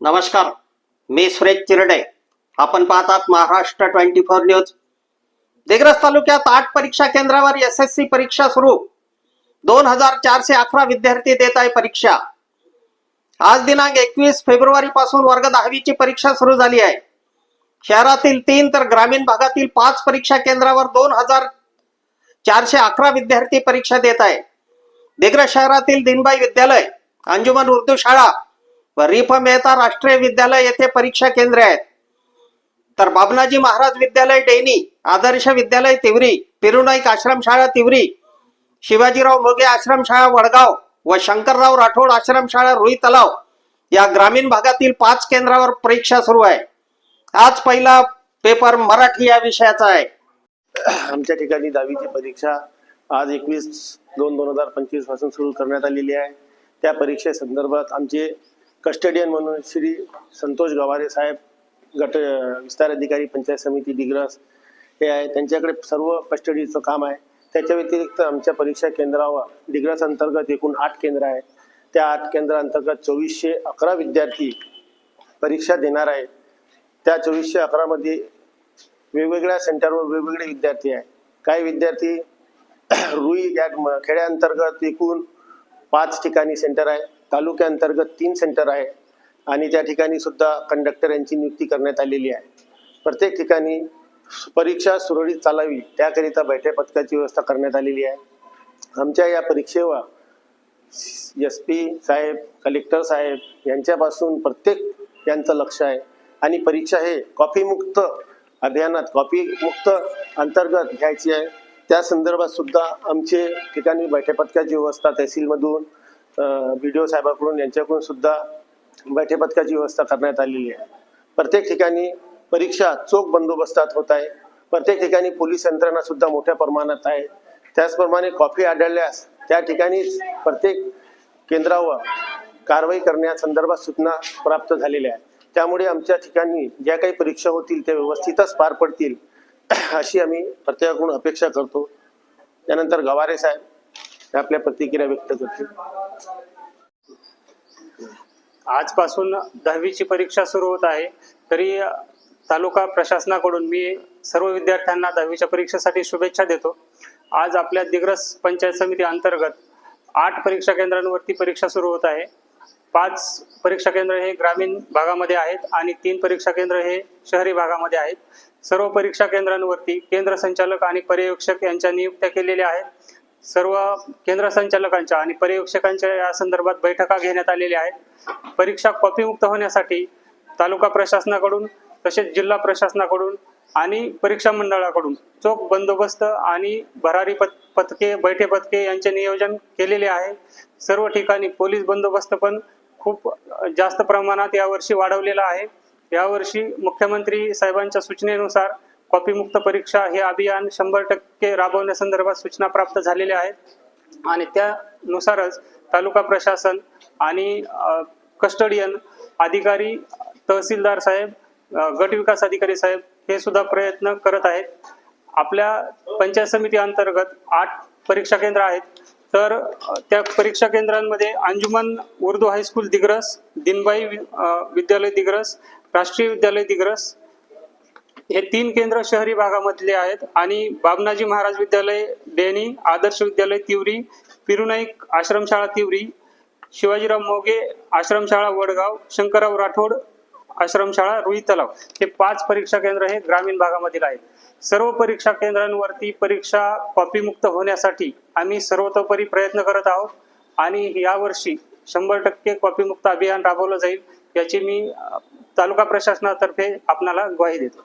नमस्कार मी सुरेश चिरडे. आपण पाहतात Maharashtra twenty four news. Digras तालुक्यात आठ परीक्षा केंद्रावर एस एस सी परीक्षा सुरू. दोन हजार चारशे अकरा विद्यार्थी देत आहे परीक्षा. आज दिनांक एकवीस फेब्रुवारी पासून वर्ग दहावीची परीक्षा सुरू झाली आहे. शहरातील तीन तर ग्रामीण भागातील पाच परीक्षा केंद्रावर दोन हजार चारशे अकरा विद्यार्थी परीक्षा देत आहे. दिग्रस शहरातील दिनबाई विद्यालय अंजुमन उर्दू शाळा रिफ मेहता राष्ट्रीय विद्यालय येथे परीक्षा केंद्रे आहेत. तर बाबनाजी महाराज विद्यालय डेनी आदर्श विद्यालय तिवरी पिरुनाईक आश्रमशाळा तिवरी शिवाजीराव मोगे आश्रमशाळा वडगाव व शंकरराव राठोड आश्रमशाळा रुई तलाव या ग्रामीण भागातील पाच केंद्रावर परीक्षा सुरू आहे. आज पहिला पेपर मराठी या विषयाचा आहे. आमच्या ठिकाणी दहावीची परीक्षा आज एकवीस दोन दोन हजार पंचवीसपासून सुरू करण्यात आलेली आहे. त्या परीक्षेसंदर्भात आमचे कस्टडियन म्हणून श्री संतोष गवारे साहेब गट विस्तार अधिकारी पंचायत समिती दिग्रस हे आहे. त्यांच्याकडे सर्व कस्टडीचं काम आहे. त्याच्या व्यतिरिक्त आमच्या परीक्षा केंद्रावर दिग्रस अंतर्गत एकूण आठ केंद्र आहे त्या आठ केंद्रांतर्गत चोवीसशे अकरा विद्यार्थी परीक्षा देणार आहेत. त्या चोवीसशे अकरामध्ये वेगवेगळ्या सेंटरवर वेगवेगळे विद्यार्थी आहे काही विद्यार्थी रुई या म- खेड्याअंतर्गत एकूण पाच ठिकाणी सेंटर आहे तालुक्याअंतर्गत तीन सेंटर आहे आणि त्या ठिकाणी सुद्धा कंडक्टर यांची नियुक्ती करण्यात आलेली आहे. प्रत्येक ठिकाणी परीक्षा सुरळीत चालावी त्याकरिता बैठे पथकाची व्यवस्था करण्यात आलेली आहे. आमच्या या परीक्षेवर एस पी साहेब कलेक्टर साहेब यांच्यापासून प्रत्येक यांचं लक्ष आहे. आणि परीक्षा हे कॉफीमुक्त अभियानात कॉफीमुक्त अंतर्गत घ्यायची आहे. त्या संदर्भात सुद्धा आमचे ठिकाणी बैठे पथकाची व्यवस्था तहसीलमधून बी डी ओ साहेबाकडून यांच्याकडून सुद्धा बैठे पथकाची व्यवस्था करण्यात आलेली आहे. प्रत्येक ठिकाणी परीक्षा चोख बंदोबस्तात होत आहे. प्रत्येक ठिकाणी पोलीस यंत्रणा सुद्धा मोठ्या प्रमाणात आहे. त्याचप्रमाणे कॉफी आढळल्यास त्या ठिकाणीच प्रत्येक केंद्रावर कारवाई करण्यासंदर्भात सूचना प्राप्त झालेल्या आहेत. त्यामुळे आमच्या ठिकाणी ज्या काही परीक्षा होतील त्या व्यवस्थितच पार पडतील अशी आम्ही प्रत्येकाकडून अपेक्षा करतो. त्यानंतर गवारे साहेब हे आपल्या प्रतिक्रिया व्यक्त करतील. आजपासून दहावीची परीक्षा सुरू होत आहे. तरी तालुका प्रशासनाकडून मी सर्व विद्यार्थ्यांना दहावीच्या परीक्षेसाठी शुभेच्छा देतो. आज आपल्या दिग्रस पंचायत समिती अंतर्गत आठ परीक्षा केंद्रांवरती परीक्षा सुरू होत आहे. पाच परीक्षा केंद्र हे ग्रामीण भागामध्ये आहेत आणि तीन परीक्षा केंद्र हे शहरी भागामध्ये आहेत. सर्व परीक्षा केंद्रांवरती केंद्र संचालक आणि पर्यवेक्षक यांच्या नियुक्त्या केलेल्या आहेत. सर्व केंद्र संचालकांच्या आणि पर्यवेक्षकांच्या या संदर्भात बैठका घेण्यात आलेल्या आहेत. परीक्षा कॉपीमुक्त होण्यासाठी तालुका प्रशासनाकडून तसेच जिल्हा प्रशासनाकडून आणि परीक्षा मंडळाकडून चोख बंदोबस्त आणि भरारी पत पथके बैठे पथके यांचे नियोजन केलेले आहे. सर्व ठिकाणी पोलीस बंदोबस्त पण खूप जास्त प्रमाणात यावर्षी वाढवलेला आहे. यावर्षी मुख्यमंत्री साहेबांच्या सूचनेनुसार कॉपीमुक्त परीक्षा हे अभियान शंभर टक्के राबवण्यासंदर्भात सूचना प्राप्त झालेल्या आहेत. आणि त्यानुसारच तालुका प्रशासन आणि कस्टडियन अधिकारी तहसीलदार साहेब गट विकास अधिकारी साहेब हे सुद्धा प्रयत्न करत आहेत. आपल्या पंचायत समिती अंतर्गत आठ परीक्षा केंद्र आहेत. तर त्या परीक्षा केंद्रांमध्ये अंजुमन उर्दू हायस्कूल दिग्रस दिनबाई वि- विद्यालय दिग्रस राष्ट्रीय विद्यालय दिग्रस हे तीन केंद्र शहरी भागामधले आहेत आणि बाबनाजी महाराज विद्यालय डेनी आदर्श विद्यालय तिवरी पिरुनाईक आश्रमशाळा तिवरी शिवाजीराव मोगे आश्रमशाळा वडगाव शंकरराव राठोड आश्रमशाळा रुई तलाव हे पाच परीक्षा केंद्र हे ग्रामीण भागामधील आहेत. सर्व परीक्षा केंद्रांवरती परीक्षा कॉपीमुक्त होण्यासाठी आम्ही सर्वतोपरी प्रयत्न करत आहोत आणि यावर्षी शंभर टक्के कॉपीमुक्त अभियान राबवलं जाईल याची मी तालुका प्रशासनातर्फे आपणाला ग्वाही देतो.